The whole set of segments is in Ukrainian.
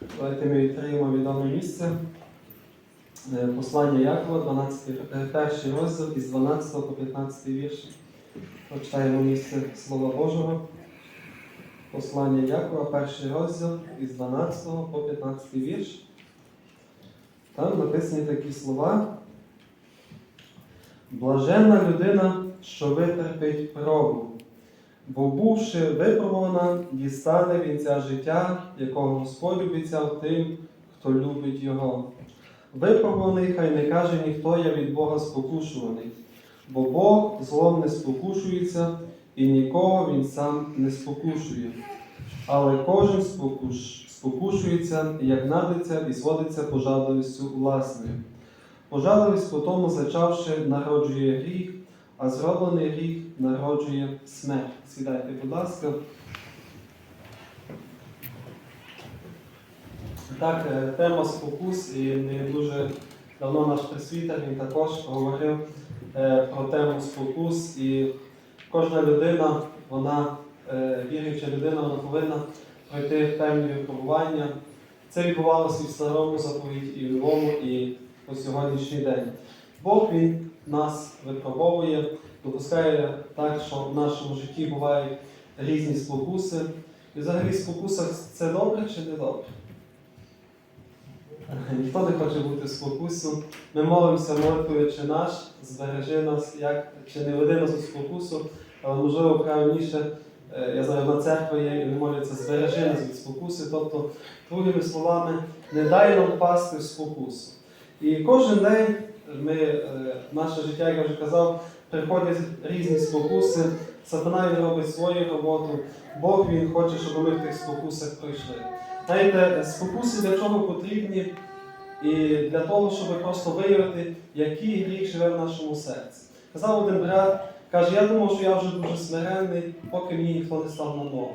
Давайте ми відкриємо відоме місце. Е, Послання Якова, 12, е, перший розділ із 12 по 15 вірш. Прочитаємо місце Слова Божого. Послання Якова, перший розділ із 12 по 15 вірш. Там написані такі слова. Блаженна людина, що витерпить пробу, бо бувши випробувана, дістане вінця життя, якого Господь обіцяв тим, хто любить його. Випробуваний, хай не каже ніхто, я від Бога спокушуваний, бо Бог злом не спокушується, і нікого він сам не спокушує. Але кожен спокуш, спокушується, як надиться і сводиться пожадливістю власною. Пожадливість потому, зачавши, народжує гріх, а зроблений гріх народжує смерть. Сідайте, будь ласка. Так, е, тема спокус, і не дуже давно наш присвітер він також говорив е, про тему спокус. І кожна людина, вона, е, віруюча людина, вона повинна пройти певні випробування. Це відбувалося і в старому заповіті, і в новому, і по сьогоднішній день. Бог Він нас випробовує, допускає так, що в нашому житті бувають різні спокуси. І взагалі спокуса це добре чи не добре? Ніхто не хоче бути в спокусу. Ми молимося молитвою чи наш, збережи нас, як, чи не веди нас у спокусу, але можливо правильніше, е, я знаю, на церкві є і вони моляться, збережи нас від спокуси. Тобто, другими словами, не дай нам впасти в спокусу. І кожен день ми, е, наше життя, як я вже казав, приходять різні спокуси. Сатана він робить свою роботу, Бог він хоче, щоб ми в тих спокусах пройшли. Знаєте, спокуси для чого потрібні? І для того, щоб просто виявити, який гріх живе в нашому серці. Казав один брат, каже, я думав, що я вже дуже смиренний, поки мені ніхто не став на ногу.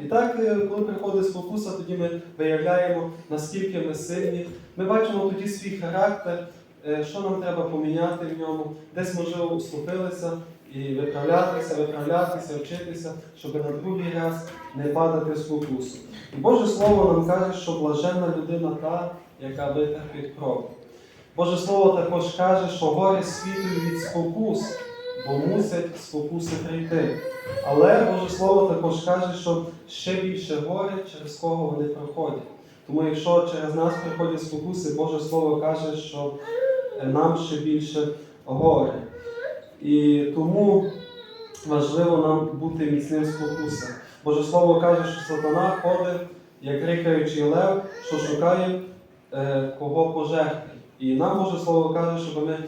І так, е, коли приходить спокуса, тоді ми виявляємо, наскільки ми сильні. Ми бачимо тоді свій характер, що нам треба поміняти в ньому, десь, можливо, уступилися і виправлятися, виправлятися, вчитися, щоб на другий раз не падати в спокусу. І Боже Слово нам каже, що блаженна людина та, яка витерпить кров. Боже Слово також каже, що горе світу від спокус, бо мусять спокуси прийти. Але Боже Слово також каже, що ще більше горе, через кого вони проходять. Тому якщо через нас приходять спокуси, Боже Слово каже, що е, нам ще більше горе. І тому важливо нам бути міцним в спокусах. Боже Слово каже, що сатана ходить, як рикаючий лев, що шукає е, кого пожерти. І нам Боже Слово каже, щоб ми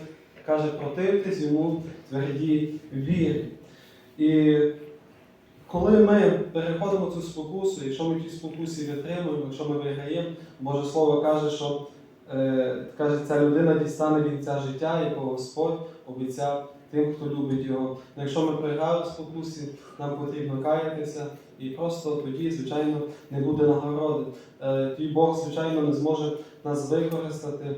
каже, противтесь йому в твердій вірі. І коли ми переходимо цю спокусу, якщо ми ті спокусі витримуємо, якщо ми виграємо, Боже Слово каже, що е, каже, ця людина дістане вінця життя, якого Господь обіцяв тим, хто любить його. Ну, якщо ми програли в спокусі, нам потрібно каятися, і просто тоді, звичайно, не буде нагороди. Е, Тоді Бог, звичайно, не зможе нас використати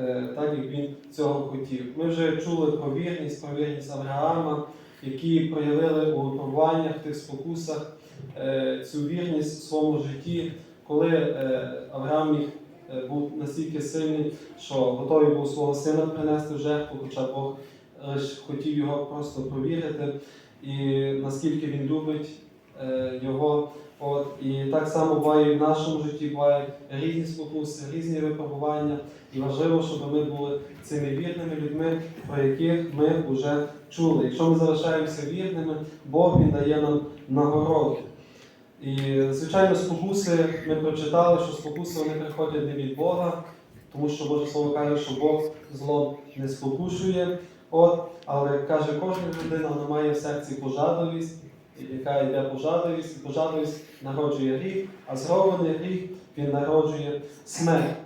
е, так, як він цього хотів. Ми вже чули про вірність, про вірність Авраама, які проявили у випробуваннях, в тих спокусах е, цю вірність в своєму житті, коли е, Авраам міг е, був настільки сильний, що готовий був свого сина принести в жертву, хоча Бог лише хотів його просто провірити, і наскільки він любить е, його. От, і так само буває і в нашому житті бувають різні спокуси, різні випробування. І важливо, щоб ми були цими вірними людьми, про яких ми вже чули. Якщо ми залишаємося вірними, Бог він дає нам нагороду. І, звичайно, спокуси ми прочитали, що спокуси вони приходять не від Бога, тому що Боже Слово каже, що Бог зло не спокушує. От, але каже, кожна людина вона має в серці пожадливість, яка йде пожадливість, і пожадливість народжує гріх, а зроблений гріх він народжує смерть.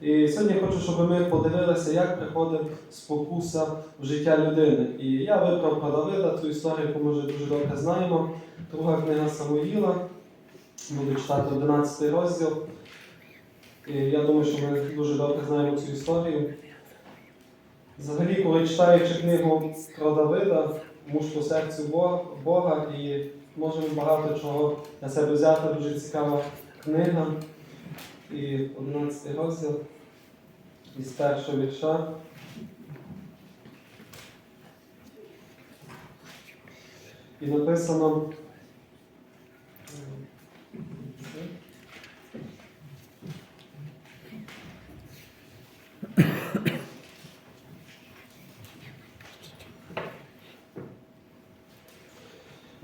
І сьогодні хочу, щоб ми подивилися, як приходить спокуса в життя людини. І я вибрав про Давида цю історію, яку ми вже дуже добре знаємо. Друга книга Самуїла. Буду читати 11 розділ. І я думаю, що ми дуже добре знаємо цю історію. Взагалі, коли читаючи книгу про Давида, муж по серцю Бога, і можемо багато чого для себе взяти, дуже цікава книга. і 11 розділ із першого вірша. І написано.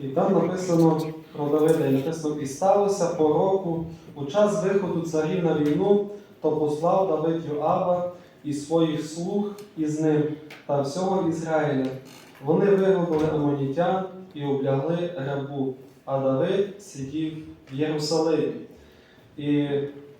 І там написано про Давида, і написано, і сталося по року, у час виходу царів на війну, то послав Давид Йоаба і своїх слуг із ним та всього Ізраїля. Вони вигубили амонітян і облягли рабу, а Давид сидів в Єрусалимі. І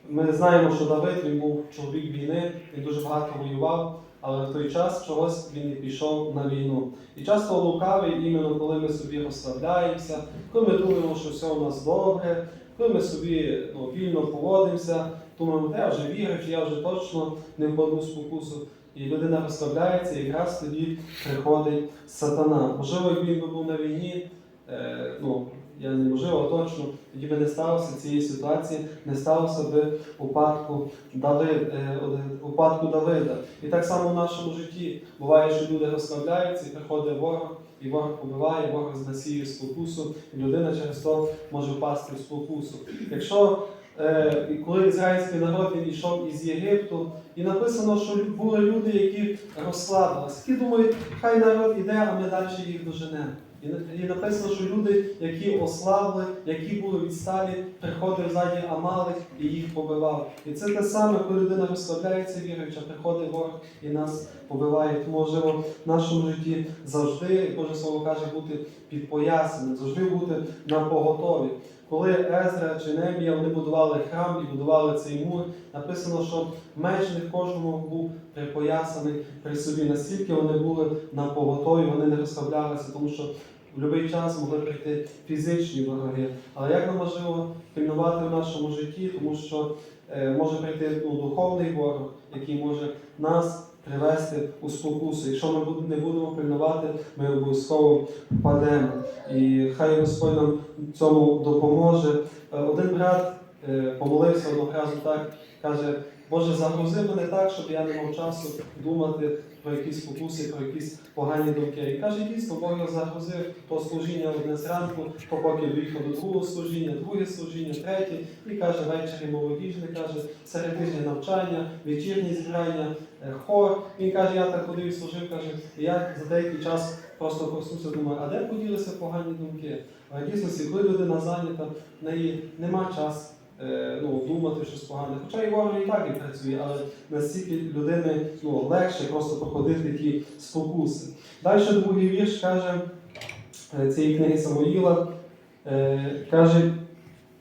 ми знаємо, що Давид він був чоловік війни, він дуже багато воював, але в той час чогось він не пішов на війну. І часто лукавий, іменно коли ми собі розслабляємося, коли ми думаємо, що все у нас добре, коли ми собі ну, вільно поводимося, думаємо, «Та я вже вірю, чи я вже точно не впаду спокусу. І людина розслабляється, і якраз тоді приходить сатана. Можливо, якби він би був на війні, е, ну, я можливо, точно, тоді би не сталося цієї ситуації, не сталося би упадку, Давид, е, упадку Давида. І так само в нашому житті буває, що люди розслабляються, і приходить ворог, і ворог побиває, ворог знасіює спокусу, і людина через то може впасти в спокусу. Якщо е, і коли ізраїльський народ він йшов із Єгипту, і написано, що були люди, які розслабилися, які думають, хай народ іде, а ми далі їх доженемо. І І написано, що люди, які ослабли, які були відсталі, приходив ззаді Амали і їх побивав. І це те саме, коли людина розслабляється віруюча, приходить ворог і нас побиває. Тому можливо в нашому житті завжди, Боже Слово каже, бути підпоясаним, завжди бути на поготові. Коли Езра чи Немія вони будували храм і будували цей мур, написано, що меч не кожному був припоясаний при собі. Настільки вони були на поготові, вони не розслаблялися, тому що в будь-який час могли прийти фізичні вороги. Але як нам важливо пильнувати в нашому житті, тому що е, може прийти ну, духовний ворог, який може нас привести у спокусу. Якщо ми не будемо пильнувати, ми обов'язково впадемо. І хай Господь нам цьому допоможе. Е, Один брат е, помолився одного разу так, каже, Боже, загрузи мене так, щоб я не мав часу думати про якісь спокуси, про якісь погані думки. І каже, дійсно, Бог його загрузив то служіння одне зранку, поки доїхав до другого служіння, друге служіння, третє, і каже, ввечері молодіжне, каже, серед тижня навчання, вечірнє зібрання, е, хор. Він каже, я так ходив і служив, каже, я за деякий час просто проснувся, думаю, а де поділися погані думки? А в дійсності, коли людина зайнята, в неї нема часу ну, думати щось погане. Хоча і ворог і так і працює, але настільки людини ну, легше просто проходити ті спокуси. Далі другий вірш каже е, цієї книги Самуїла, е, каже,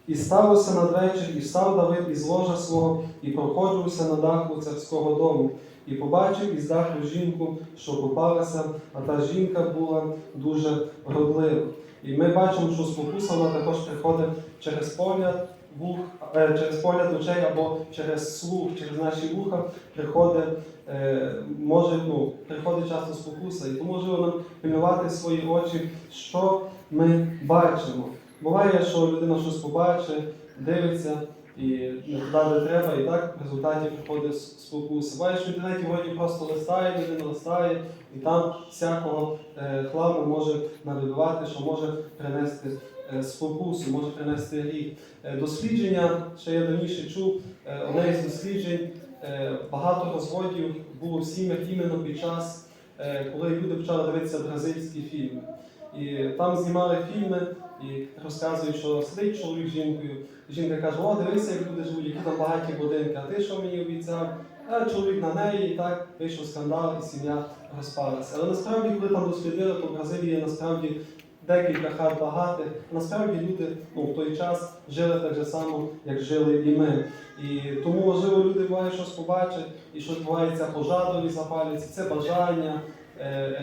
і сталося надвечір, і став Давид із ложа свого, і проходжувався на даху царського дому, і побачив із даху жінку, що купалася, а та жінка була дуже вродлива. І ми бачимо, що спокуса вона також приходить через погляд вух, е, через погляд очей або через слух, через наші вуха приходить, е, може, ну, приходить часто спокуса. І тому можливо нам пильнувати свої очі, що ми бачимо. Буває, що людина щось побачить, дивиться і туди, треба, і так в результаті приходить спокуса. Що в інтернеті вроді просто листає, людина листає, і там всякого е, хламу може навидувати, що може принести спокусу, може принести гріх. Е, Дослідження, ще я давніше чув, е, одне із досліджень, е, багато розводів було в сім'ях іменно під час, е, коли люди почали дивитися бразильські фільми. І там знімали фільми і розказують, що сидить чоловік з жінкою. Жінка каже, о, дивися, як люди живуть, які там багаті будинки, а ти що мені обіцяв? А чоловік на неї, і так вийшов скандал, і сім'я розпалася. Але насправді, коли там дослідили, то в Бразилії насправді декілька хат багатих. Насправді люди ну, в той час жили так же само, як жили і ми. І тому можливо люди буває щось побачать, і щось відбувається пожадові запалюється. Це бажання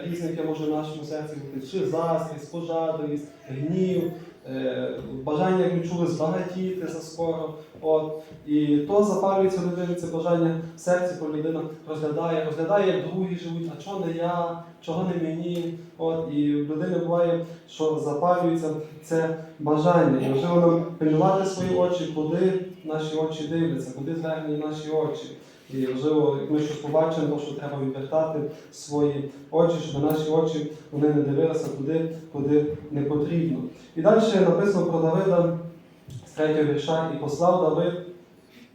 різники яке може в нашому серці бути, чи заздрість, пожадовість, гнів. Е, Бажання, як ми чули, збагатіти заскоро. От. І то запалюється в людини це бажання в серці, коли людина розглядає, розглядає, як другі живуть, а чого не я, чого не мені. От. І в людини буває, що запалюється це бажання. І важливо нам пильнувати свої очі, куди наші очі дивляться, куди звернені наші очі. І важливо, як ми щось побачимо, що треба відвертати свої очі, щоб наші очі вони не дивилися туди, куди не потрібно. І далі написано про Давида з третього вірша, і послав Давид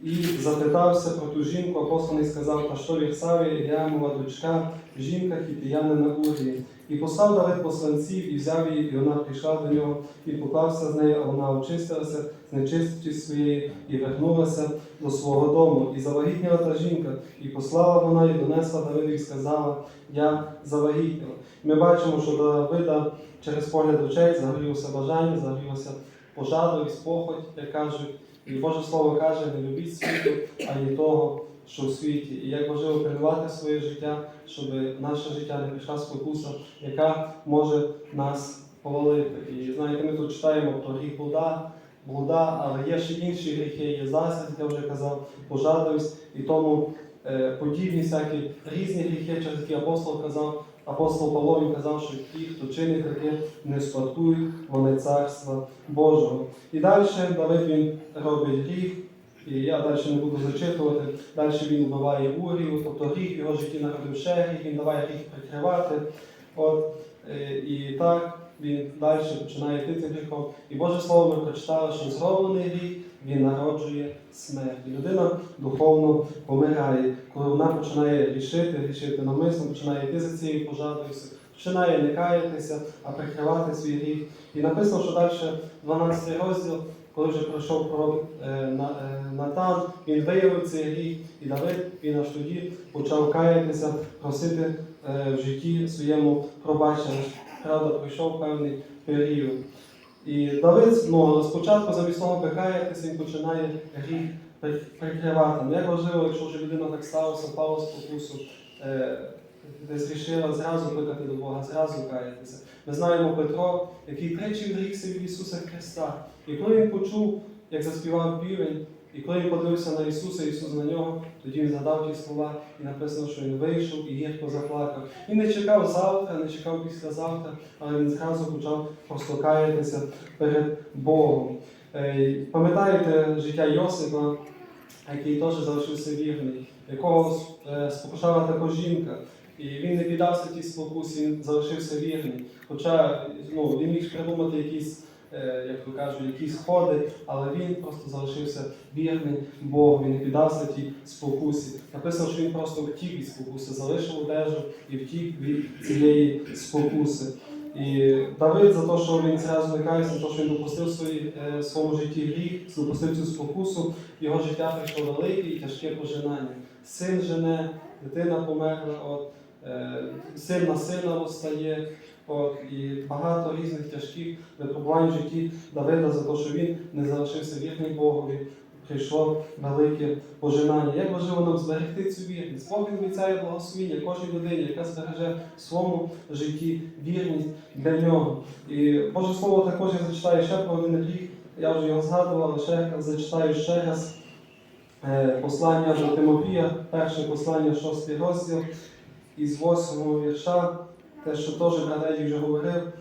і запитався про ту жінку, апостол не сказав, та що Вірсаві, мова дочка, жінка хітіянина Урії. І послав Давид посланців, і взяв її, і вона прийшла до нього, і поклався з нею, а вона очистилася з нечистості своєї, і вернулася до свого дому. І завагітніла та жінка, і послала вона, і донесла Давиду, і сказала, я завагітніла. Ми бачимо, що Давида через погляд очей загорілося бажання, загорілося пожадливість, похоть, як кажуть. І Боже Слово каже, не любіть світу, а й того, що в світі. І як важливо придбати своє життя, щоб наше життя не прийшла спокуса, яка може нас повалити. І знаєте, ми тут читаємо про гріх блуда, блуда, але є ще інші гріхи, є заздрість, я вже казав, пожадливість і тому е, подібні всякі різні гріхи, через які апостол казав. Апостол Павло він казав, що ті, хто чинить таке, не спадкують вони царства Божого. І далі Давид він робить гріх, і я далі не буду зачитувати. Далі він вбиває Урію, тобто гріх його житті народив ще гріх, він даває гріх прикривати. От, е, і так він далі починає йти цим гріхом. І Боже Слово ми прочитали, що зроблений гріх він народжує смерть. І людина духовно помирає, коли вона починає рішити, рішити намисно, починає йти за цією пожадливістю, починає не каятися, а прикривати свій гріх. І написано, що далі 12 розділ, коли вже пройшов пророк е, е, Натан, він виявив цей гріх, і Давид він аж тоді почав каятися, просити е, в житті своєму пробачення. Правда, пройшов певний період. І Давид ну, спочатку замість того каятися, він починає гріх прикривати. Ну, як важливо, якщо вже людина так сталося, впала спокусу, десь рішила зразу кликати до Бога, зразу каятися. Ми знаємо Петро, який тричі відрікся від Ісуса Христа. І коли він почув, як заспівав півень, і коли він подивився на Ісуса, Ісус на нього, тоді він згадав ті слова і написано, що він вийшов і гірко заплакав. Він не чекав завтра, не чекав післязавтра, але він зразу почав просто перед Богом. Е, Пам'ятаєте життя Йосипа, який теж залишився вірний, якого е, спокушала також жінка. І він не піддався тій спокусі, він залишився вірний. Хоча ну, він міг придумати якісь, е, як то кажуть, якісь ходи, але він просто залишився вірний Богу, він не піддався тій спокусі. Написано, що він просто втік від спокуси, залишив одежу і втік від цієї спокуси. І Давид за те, що він зразу не за те, що він допустив свої, е, в своєму житті гріх, допустив цю спокусу, його життя прийшло велике і тяжке пожинання. Син жене, дитина померла, от, син на сина розстає, от, і багато різних тяжких випробувань в житті Давида за те, що він не залишився вірний Богові. Прийшло велике пожинання. Як важливо нам зберегти цю вірність? Бог обіцяє благословіння кожній людині, яка збереже в своєму житті вірність для нього. І Боже Слово також я зачитаю ще про один гріх. Я вже його згадував, але ще зачитаю ще раз е, послання до Тимофія, перше послання, шостий розділ, із восьмого вірша, те, що теж Гадей вже говорив,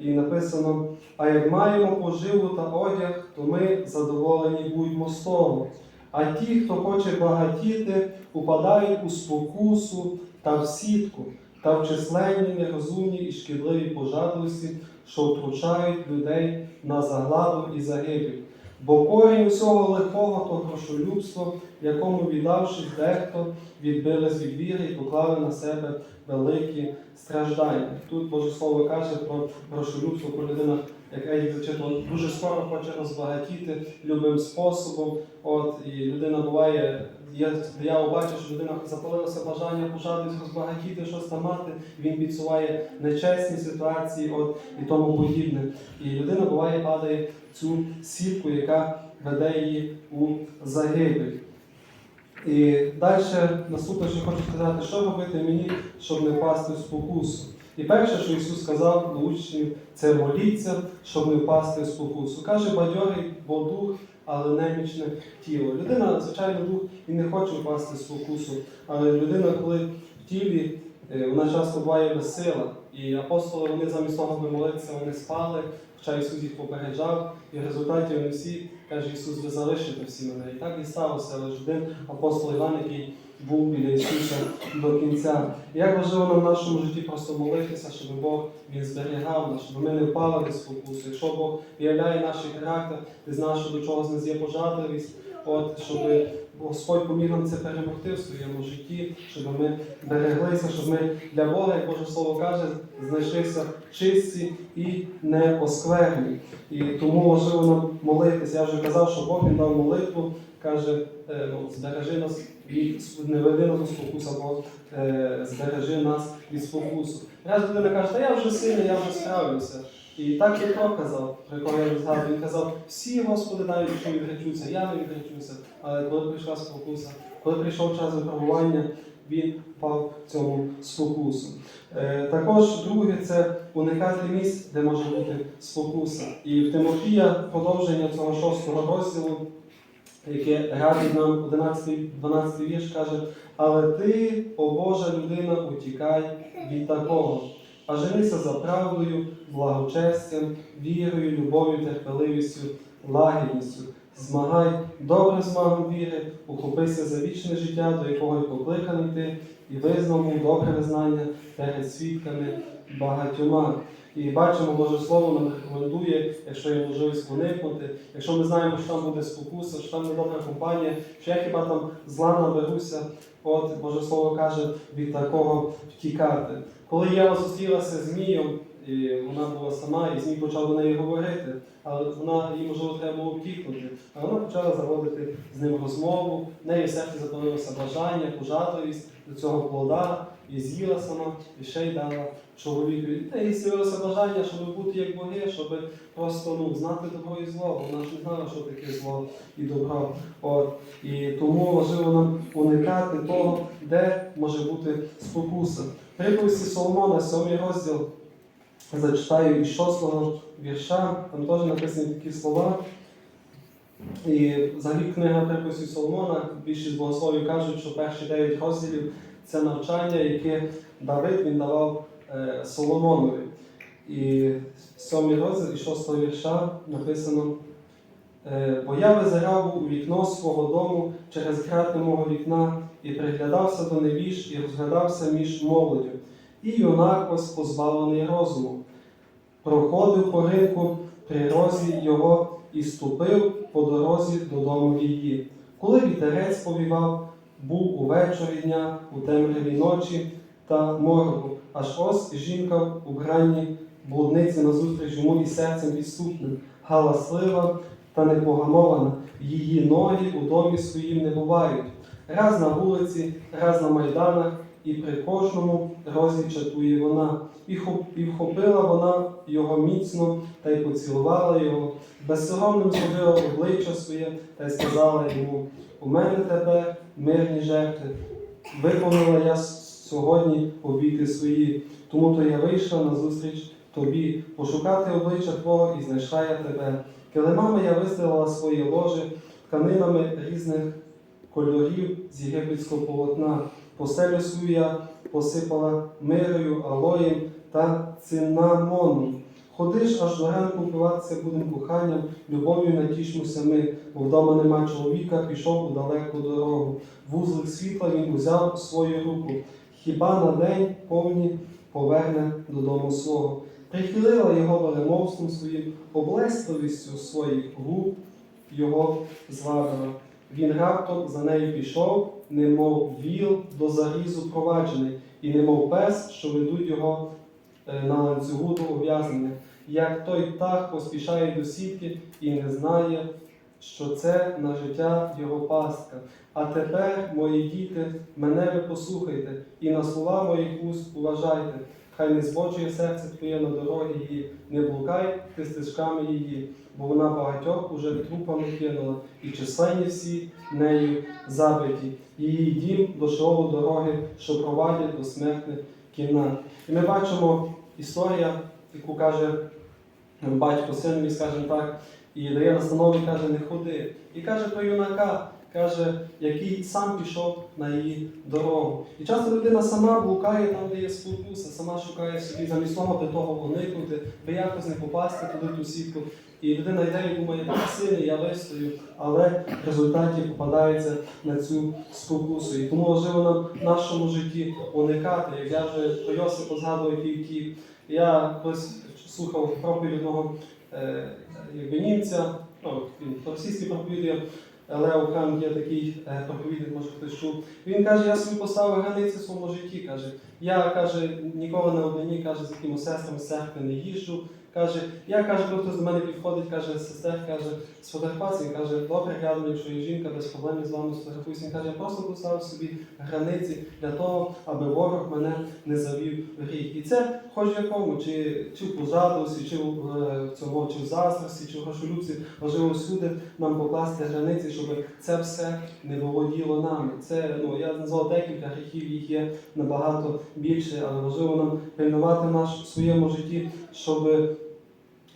і написано: а як маємо поживу та одяг, то ми задоволені будьмо з того. А ті, хто хоче багатіти, упадають у спокусу та в сітку, та в численні нерозумні і шкідливі пожадливості, що втручають людей на загладу і загибель. Бо корінь усього лихого то грошолюбство, якому віддавшись дехто, відбились від віри і поклали на себе великі страждання. Тут Боже Слово каже про грошолюбство, про людина, як Едік зачитував, дуже скоро хоче розбагатіти любим способом. От, і людина буває, я, я бачу, що людина запалилася бажання пожадливість розбагатіти, щось там мати, він підсуває нечесні ситуації от, і тому подібне. І людина буває падає цю сітку, яка веде її у загибель. І далі наступне, що хочу сказати, що робити мені, щоб не впасти в спокусу. І перше, що Ісус сказав до учнів, це моліться, щоб не впасти в спокусу. Каже, бадьорий, бо дух, але немічне тіло. Людина, звичайно, дух і не хоче впасти з укусу. але людина, коли в тілі, е, вона часто буває безсила. І апостоли вони замість того, аби молитися, вони спали, хоча Ісус їх попереджав, і в результаті вони всі каже Ісус, ви залишите всі мене. І так і сталося, але ж один апостол Іван, який був біля Ісуса до кінця. І як важливо нам в нашому житті просто молитися, щоб Бог він зберігав нас, щоб ми не впали від спокусу. Якщо Бог виявляє наш характер, ти знаєш, що до чогось нас є пожадливість, от щоб Господь поміг нам це перемогти в своєму житті, щоб ми береглися, щоб ми для Бога, як Боже Слово каже, знайшлися чисті і не оскверні. І тому важливо нам молитися. Я вже казав, що Бог він дав молитву, каже, е, ну, збережи нас від не веди нас до спокусу, або е, збережи нас від спокусу. Раз людина каже, та я вже сильний, я вже справлюся. І так Петро казав, про якого я згадую, він казав, всі Господи навіть що відречуться, я не відречуся. Але коли прийшла спокуса, коли прийшов час випробування, він впав цьому спокусу. Е, також друге це уникати місць, де може бути спокуса. І в Тимофія продовження цього шостого розділу, яке радить нам 11-12 вірш, каже, але ти, о Божа людина, утікай від такого. А женися за правдою, благочестям, вірою, любов'ю, терпеливістю, лагідністю. Змагай добре змагом віри, ухопися за вічне життя, до якого й покликаний ти, і визнав добре визнання перед свідками багатьома. І бачимо, Боже Слово нам рекомендує, якщо є можливість уникнути, якщо ми знаємо, що там буде спокуса, що там недобра компанія, що я хіба там зла наберуся, от Боже Слово каже від такого втікати. Коли Єва зустрілася з Змієм, і вона була сама, і Змій почав до неї говорити, але вона їй можливо треба було втікнути. А вона почала заводити з ним розмову, в неї в серці запалилося бажання, пожадливість до цього плода, і з'їла сама, і ще й дала чоловікові. Та їй з'явилося бажання, щоб бути як боги, щоб просто ну, знати добро і зло. Вона ж не знала, що таке зло і добро. От. І тому важливо нам уникати того, де може бути спокуса. Приповісті Соломона, 7 розділ, зачитаю із 6 вірша, там теж написані такі слова. І взагалі книга приповісті Соломона, більшість богословів кажуть, що перші 9 розділів це навчання, яке Давид він давав е, Соломонові. І 7 розділ і 6 вірша написано. Е, Бо я визирав у вікно свого дому через крати мого вікна і приглядався до невіж і розглядався між молоддю. І юнак ось позбавлений розуму. Проходив по ринку при розі його і ступив по дорозі додому її. Коли вітерець повівав, був увечері дня, у темряві ночі та моргу, аж ось жінка у бранні блудниці назустріч йому і серцем відступним, галаслива та непогамована, її ноги у домі своїм не бувають. Раз на вулиці, раз на майданах, і при кожному розі чатує вона. І, хоп- і вхопила вона його міцно та й поцілувала його, безсоромним зробила обличчя своє та й сказала йому: У мене тепер мирні жертви. Виповнила я сьогодні обіти свої, тому то я вийшла на зустріч тобі, пошукати обличчя Твого і знайшла я тебе. Килимами я вистелила своє ложе тканинами різних кольорів з єгипетського полотна. Постелю свою я посипала мирою, алоєм та цинамоном. Ходиш аж до ранку впиватися будем коханням, любов'ю натішмося ми, бо вдома нема чоловіка, пішов у далеку дорогу. Вузлик світла він узяв свою руку. Хіба на день повні поверне додому свого. Прихилила його велемовством своїм, облесливістю своїх губ його звабила. Він раптом за нею пішов, немов віл до зарізу проваджений, і немов пес, що ведуть його е, на ланцюгу до ув'язнення. Як той птах поспішає до сітки і не знає, що це на життя його пастка. А тепер, мої діти, мене ви послухайте, і на слова моїх уст уважайте. Хай не збочує серце твоє на дороги її, не блукай ти стежками її, бо вона багатьох уже трупами кинула, і численні всі нею забиті. Її дім до шоу дороги, що провадять до смертних кімнат. І ми бачимо історія, яку каже батько синові, скажімо так, і дає настанову каже, не ходи. І каже про юнака, каже, який сам пішов на її дорогу. І часто людина сама блукає там, де є спокуса, сама шукає собі замість того, до того уникнути, би якось не попасти туди ту сітку. І людина йде і думає, я сильний, я вистою, але в результаті попадається на цю спокусу. І тому важливо нам в нашому житті уникати. Як я вже про Йосипа згадував, втік. Я ось слухав проповідь одного е, німця, ну, він російський проповідує, Лео Ханк є такий е, проповідник, може хтось чув. Він каже, я собі поставив границі в своєму житті. каже, я каже, ніколи на однині каже, з якими сестрами з церкви не їжджу. Каже, я каже, коли хтось до мене підходить, каже, сестер, каже, сфотографації, він каже, добре, глянемо, якщо є жінка, без проблем з вами сфотографуюся. Каже, я просто поставив собі границі для того, аби ворог мене не завів в гріх. І це хоч в якому, чи, чи в пожадливості, чи в е, цього, чи в заздрості, чи в грошолюбці, важливо всюди нам покласти границі, щоб це все не володіло нами. Це ну я назвав декілька гріхів, їх є набагато більше, але важливо нам пильнувати наш в своєму житті, щоб,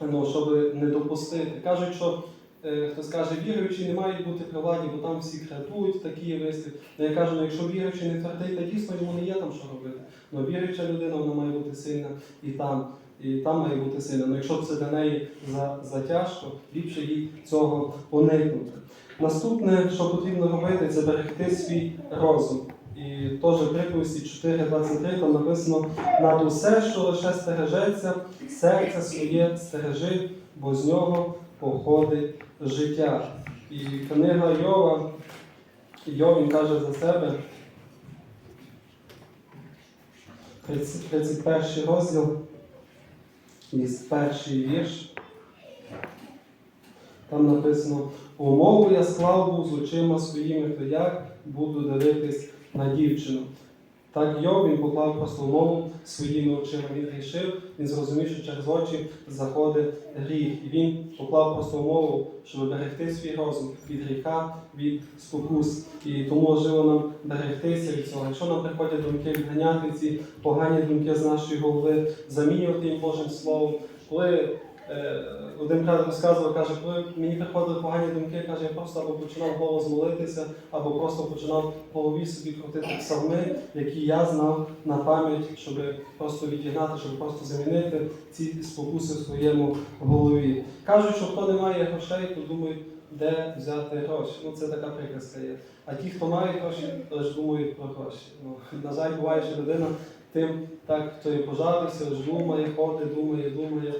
ну, щоб не допустити. Кажуть, що е, хтось каже, віруючі не мають бути при владі, бо там всі крадуть, такі вислів. Ну, я кажу, ну, якщо віруючий не твердий, то дійсно йому не є там що робити. Ну, віруюча людина вона має бути сильна і там, і там має бути сильна. Ну, якщо це для неї за, затяжко, ліпше їй цього уникнути. Наступне, що потрібно робити, це берегти свій розум. І теж в приповісті 4.23 там написано над усе, що лише стережеться, серце своє стережи, бо з нього походить життя. І книга Йова, Йов він каже за себе, 31 розділ, із перший вірш. Там написано: умову я склав був з очима своїми, то як буду дивитись на дівчину. Так Йов він поклав умову своїми очима. Він грішив, він зрозумів, що через очі заходить гріх. І він поклав умову, щоб берегти свій розум від гріха, від спокус. І тому важливо нам берегтися від цього. Якщо нам приходять думки, відганяти ці погані думки з нашої голови, замінювати їм Божим Словом. Коли один брат розказував, каже, коли мені приходили погані думки, каже, я просто або починав голос молитися, або просто починав в голові собі крутити псалми, які я знав на пам'ять, щоб просто відігнати, щоб просто замінити ці спокуси в своєму голові. Кажуть, що хто не має грошей, то думають, де взяти гроші. Ну це така приказка є. А ті, хто має гроші, лише думають про гроші. Ну, на жаль, буває, що людина тим так, хто і пожарився, думає, ходить, думає, думає,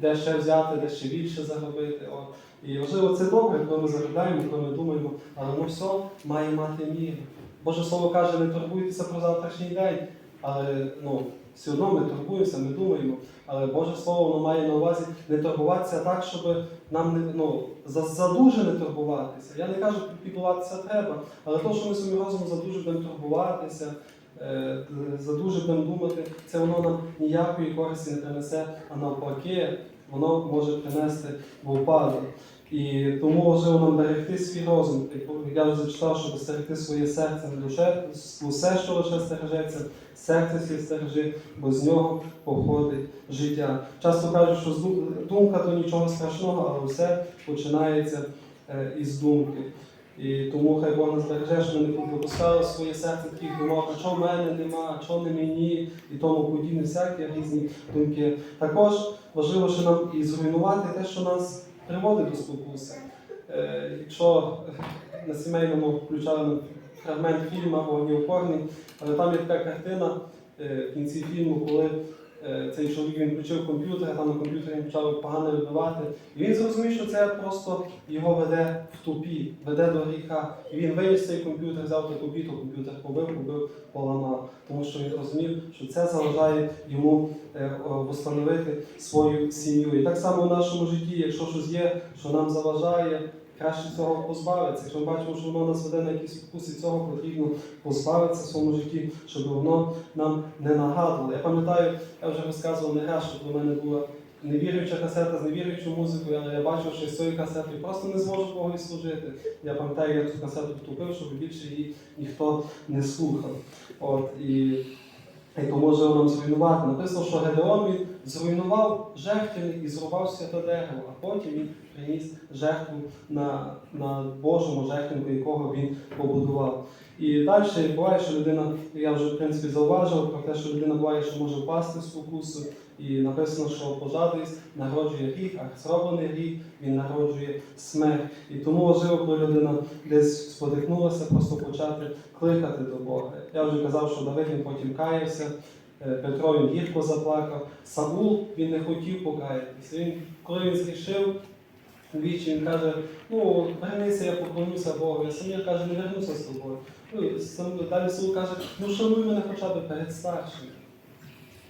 де ще взяти, де ще більше заробити. О. І важливо, це добре, коли ми заробляємо, коли ми думаємо, але ну все має мати міру. Боже Слово каже, не турбуйтеся про завтрашній день, але ну, все одно ми турбуємося, ми думаємо. Але Боже Слово воно має на увазі не турбуватися так, щоб нам не ну, за, за дуже не турбуватися. Я не кажу, піклуватися треба, але то, що ми своїм розумом за дуже будемо турбуватися, е, за дуже будемо думати, це воно нам ніякої користі не принесе, а навпаки, воно може принести в упадок. І тому важливо нам берегти свій розум. Як Я вже зачитав, щоб стерегти своє серце душе, усе, що лише стережеться, серце свій стережи, бо з нього походить життя. Часто кажуть, що думка то нічого страшного, але все починається е, із думки. І тому хай Бог нас береже, що ми не випускали в своє серце таких думок, а що в мене нема, а що не мені, і тому подібне, всякі різні думки. Також важливо, що нам і зруйнувати те, що нас приводить до спокуси. Е, Якщо на сімейному включали фрагмент фільму «Вогнеупорний», але там є така картина е, в кінці фільму, коли цей чоловік він включив комп'ютер, там на комп'ютері почав погано вибивати. І він зрозумів, що це просто його веде в тупі, веде до гріха. І він виніс цей комп'ютер, взяв той комп'ютер, комп'ютер побив, побив, поламав. Тому що він розумів, що це заважає йому е, встановити свою сім'ю. І так само в нашому житті, якщо щось є, що нам заважає, краще цього позбавитися. Якщо ми бачимо, що воно нас веде на якісь спокуси, цього потрібно позбавитися в своєму житті, щоб воно нам не нагадувало. Я пам'ятаю, я вже розказував не раз, що до мене була невіруюча касета з невіруючою музикою, але я бачив, що з цією касетою просто не зможу Богу служити. Я пам'ятаю, я цю касету втупив, щоб більше її ніхто не слухав. От, і, і то може нам зруйнувати. Написано, що Гедеон він зруйнував жертвенник і зрубав святе дерево, а потім він приніс жертву на, на Божому жертвеннику, якого він побудував. І далі буває, що людина, я вже в принципі зауважив про те, що людина буває, що може впасти в спокусу, І написано, що пожадливість народжує гріх, а зроблений гріх він народжує смерть. І тому важливо, коли людина десь спотикнулася, просто почати кликати до Бога. Я вже казав, що Давид він потім каявся, е, Петро він гірко заплакав. Саул він не хотів покаятися. Він, коли він зрішив, Двічі він каже, ну, вернися, я поклонюся Богу. Я самі каже, не вернуся з тобою. Ну, сам- далі Саул каже, ну шануй мене хоча б перед старшими.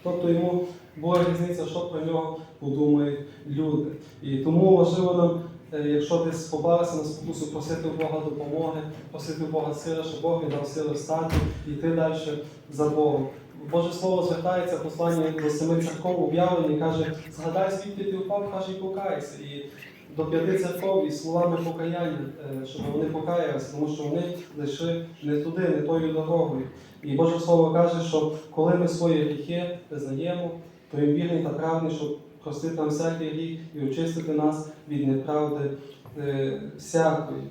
Тобто йому була різниця, що про нього подумають люди. І тому важливо нам, е, якщо десь попалися на спокусу, просити у Бога допомоги, просити у Бога сили, щоб Бог він дав сили встати і йти далі за Богом. Боже Слово звертається в посланні до семи церков об'явлення каже, згадай, звідки ти впав, каже, і покайся. І до п'яти церков і словами покаяння, е, щоб вони покаялися, тому що вони зайшли не туди, не тою дорогою. І Боже Слово каже, що коли ми свої гріхи визнаємо, то він вірний та правний, щоб простити нам всякий гріх і очистити нас від неправди е, всякої.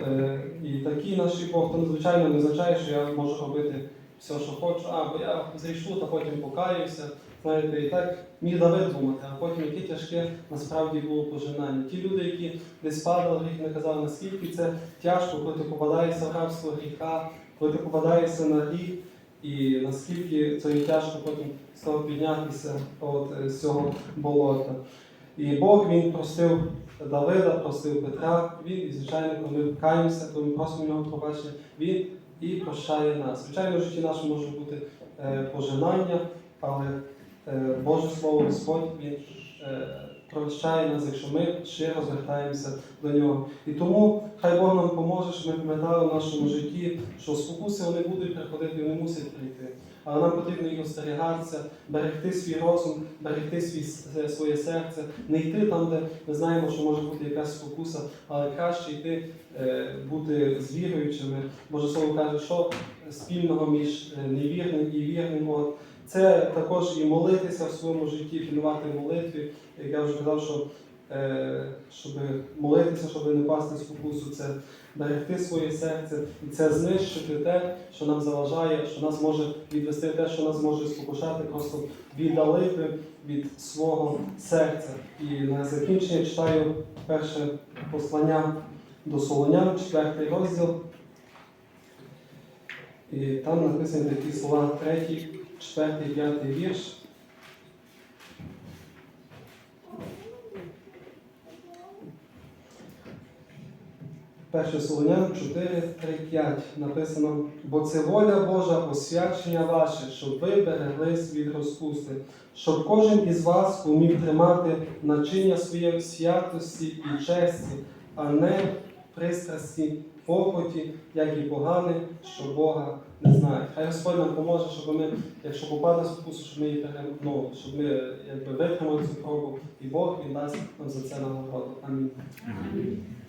Е, і такий наш Бог, то надзвичайно не означає, що я можу робити все, що хочу, а бо я зайшов та потім покаюся. Знаєте, і так міг Давид думати, а потім яке тяжке насправді було пожинання. Ті люди, які десь падали, гріх не казали, наскільки це тяжко, коли ти попадаєшся в рабство гріха, коли ти попадаєшся на гріх, і наскільки це тяжко потім того піднятися от, е, з цього болота. І Бог він простив Давида, простив Петра, він, і звичайно, коли ми каємося, коли ми просимо в нього пробачення, він і прощає нас. Звичайно, в житті нашому може бути е, пожинання, але е, Боже Слово Господь Він е, прощає нас, якщо ми щиро звертаємося до нього. І тому хай Бог нам поможе, щоб ми пам'ятали в нашому житті, що спокуси вони будуть приходити, вони мусять прийти. Але нам потрібно їх остерігатися, берегти свій розум, берегти свій, своє серце, не йти там, де ми знаємо, що може бути якась спокуса, але краще йти, е, бути з віруючими. Боже Слово каже, що спільного між е, невірним і вірним. Це також і молитися в своєму житті, пільнувати молитві. Як я вже казав, що е, щоб молитися, щоб не пасти в спокусу, це берегти своє серце і це знищити те, що нам заважає, що нас може відвести те, що нас може спокушати, просто віддалити від свого серця. І на закінчення читаю перше послання до Солонян, четвертий розділ. І там написані такі слова третій, четвертий, п'ятий вірш. Перше Солонян 4, 3, 5 написано, бо це воля Божа, освячення ваше, щоб ви береглись від розпусти, щоб кожен із вас умів тримати начиння своє в святості і честі, а не пристрасті, похоті, як і погане, що Бога не знає. Хай Господь нам поможе, щоб ми, якщо попадемо в спокусу, щоб ми її перемогли, щоб ми якби витримали цю пробу, і Бог він дасть нам за це нагороду. Амінь.